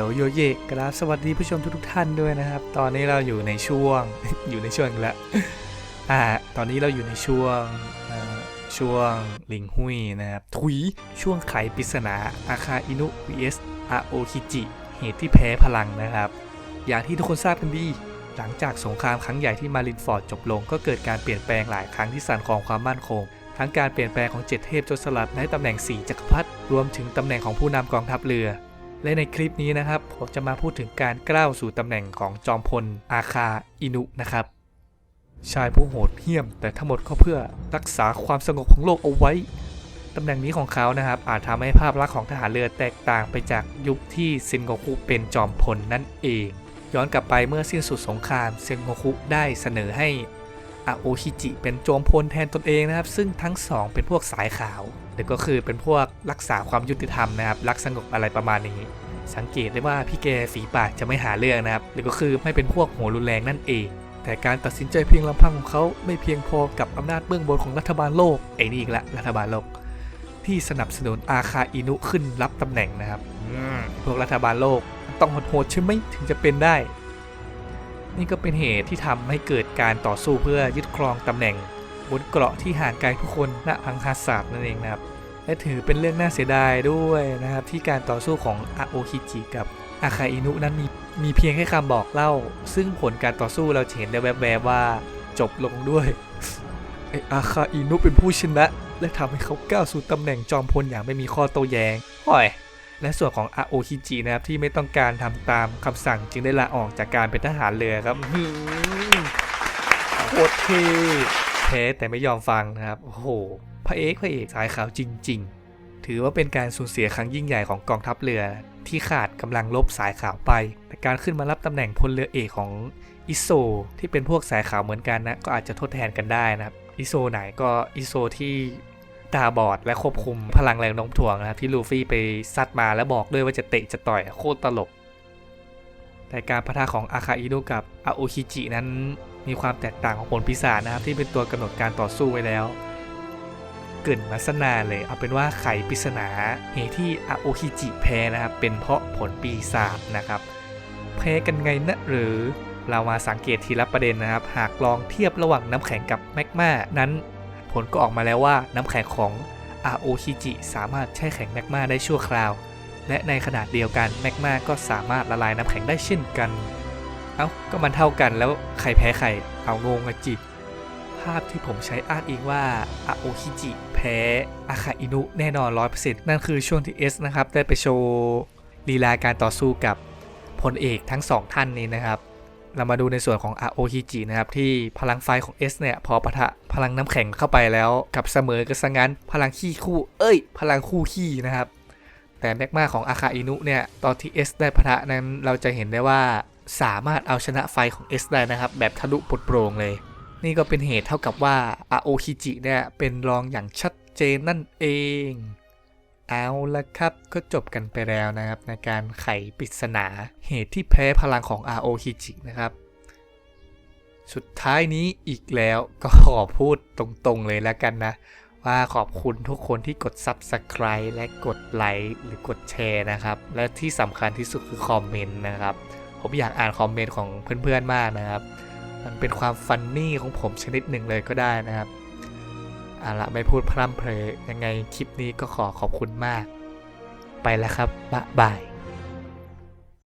ลโยเยกราบสวัสดีผู้ชมทุกๆท่านด้วยนะครับ ตอนนี้เราอยู่ในช่วง อยู่ในช่วงแล้วอ่า ตอนนี้เราอยู่ในช่วงช่วงลิงหุยนะครับทุย ช่วงไขปริศนาอาคาอินุ vs อาโอคิจิ เหตุที่แพ้พลังนะครับ อย่างที่ทุกคนทราบกันดี หลังจากสงครามครั้งใหญ่ที่มารินฟอร์ดจบลง ก็เกิดการเปลี่ยนแปลงหลายครั้งที่สั่นคลอนความมั่นคง ทั้งการเปลี่ยนแปลงของเจ็ดเทพโจรสลัดในตำแหน่ง4จักรพรรดิ รวมถึงตำแหน่งของผู้นำกองทัพเรือ และในคลิปนี้นะครับผมจะมาพูดถึงการก้าวสู่ตำแหน่งของจอมพลอาคาอินุนะครับชายผู้โหดเหี้ยม แต่ทั้งหมดก็เพื่อรักษาความสงบของโลกเอาไว้ตำแหน่งนี้ของเขานะครับ อาจทำให้ภาพลักษณ์ของทหารเรือแตกต่างไปจากยุคที่เซนโงคุเป็นจอมพลนั่นเอง ย้อนกลับไปเมื่อสิ้นสุดสงครามเซนโงคุได้เสนอให้ อาโอชิจิเป็นโจอมพลแทนตนเองนะครับ ซึ่งทั้งสองเป็นพวกสายขาวหรือก็คือเป็นพวกรักษาความยุติธรรมนะครับ รักสงบอะไรประมาณนี้ สังเกตได้ว่าพี่แกฝีปากจะไม่หาเรื่องนะครับ หรือก็คือไม่เป็นพวกหัวรุนแรงนั่นเอง แต่การตัดสินใจเพียงลำพังของเขาไม่เพียงพอกับอำนาจเบื้องบนของรัฐบาลโลกไอ้นี่อีกละรัฐบาลโลก ที่สนับสนุนอาคาอินุขึ้นรับตำแหน่งนะครับอืมพวกรัฐบาลโลกต้องโหดๆใช่ไหมถึงจะเป็นได้ นี่ก็เป็นเหตุที่ทำให้เกิดการต่อสู้เพื่อยึดครองตำแหน่ง บนเกราะที่ห่างไกลผู้คนณอังคาศาสตร์นั่นเองนะครับ และถือเป็นเรื่องน่าเสียดายด้วยนะครับ ที่การต่อสู้ของอาโอคิจิกับอาคาอินุนั้นมีมีเพียงแค่คำบอกเล่า ซึ่งผลการต่อสู้เราเห็นได้แวบๆว่าจบลงด้วยไออาคาอินุเป็นผู้ชนะ และทำให้เขาก้าวสู่ตำแหน่งจอมพลอย่างไม่มีข้อโต้แย้งห่อย และส่วนของอาโอคิจินะครับที่ไม่ต้องการทำตามคำสั่งจึงได้ลาออกจากการเป็นทหารเรือครับหืมโคตรเท่แพ้แต่ไม่ยอมฟังนะครับโอ้โหพระเอกพระเอกสายขาวจริง ๆ ถือว่าเป็นการสูญเสียครั้งยิ่งใหญ่ของกองทัพเรือ ที่ขาดกำลังลบสายขาวไป แต่การขึ้นมารับตำแหน่งพลเรือเอกของอิโซที่เป็นพวกสายขาวเหมือนกันนะก็อาจจะทดแทนกันได้นะครับอิโซไหนก็อิโซที่ ตาบอด และควบคุมพลังแรงโน้มถ่วงนะครับที่ลูฟี่ไปซัดมาแล้วบอกด้วยว่าจะเตะจะต่อยโคตรตลก แต่การพะทะของอาคาอินุกับอาโอคิจินั้นมีความแตกต่างของผลพิศาจนะครับที่เป็นตัวกำหนดการต่อสู้ไว้แล้วเกินมาสนานเลย เอาเป็นว่าไขปริศนาเหตุที่อาโอคิจิแพ้นะครับ เป็นเพราะผลปีศาจนะครับ แพ้กันไงนะหรือเรามาสังเกตทีละประเด็นนะครับ หากลองเทียบระหว่างน้ำแข็งกับแมกมานั้น ผลก็ออกมาแล้วว่าน้ำแข็งของอาโอคิจิสามารถแช่แข็งแมกมาได้ชั่วคราว และในขนาดเดียวกันแมกมาก็สามารถละลายน้ำแข็งได้เช่นกัน เอ้าก็มันเท่ากันแล้วใครแพ้ใครเอางงอะจิ ภาพที่ผมใช้อ้างอิงว่าอาโอคิจิแพ้อาคาอินุแน่นอน 100%นั่นคือช่วงที่เอสนะครับ ได้ไปโชว์ลีลาการต่อสู้กับพลเอกทั้งสองท่านนี้นะครับ เรามาดูในส่วนของอาโอคิจินะครับ ที่พลังไฟของ S เนี่ย พอปะทะพลังน้ำแข็งเข้าไปแล้วกับเสมอกันซะงั้น พลังขี้คู่ เอ้ย พลังคู่ขี้นะครับ แต่แมกมาของอาคาอินุเนี่ย ตอนที่ S ได้ปะทะนั้นเราจะเห็นได้ว่าสามารถเอาชนะไฟของ S ได้นะครับ แบบทะลุปลดโปร่งเลย นี่ก็เป็นเหตุเท่ากับว่าอาโอคิจิเนี่ยเป็นรองอย่างชัดเจนนั่นเอง เอาละครับก็จบกันไปแล้วนะครับ ในการไขปริศนาเหตุที่แพ้พลังของอาโอคิจินะครับ สุดท้ายนี้อีกแล้วก็ขอพูดตรงๆเลยแล้วกันนะ ว่าขอบคุณทุกคนที่กด Subscribe และกดไลค์หรือกดแชร์นะครับ และที่สำคัญที่สุดคือคอมเมนต์นะครับ ผมอยากอ่านคอมเมนต์ของเพื่อนๆมากนะครับ มันเป็นความฟันนี่ของผมชนิดหนึ่งเลยก็ได้นะครับ เอาละไม่พูดพร่ำเพลอยังไงคลิปนี้ก็ขอขอบคุณมาก ไปแล้วครับบ๊ายบาย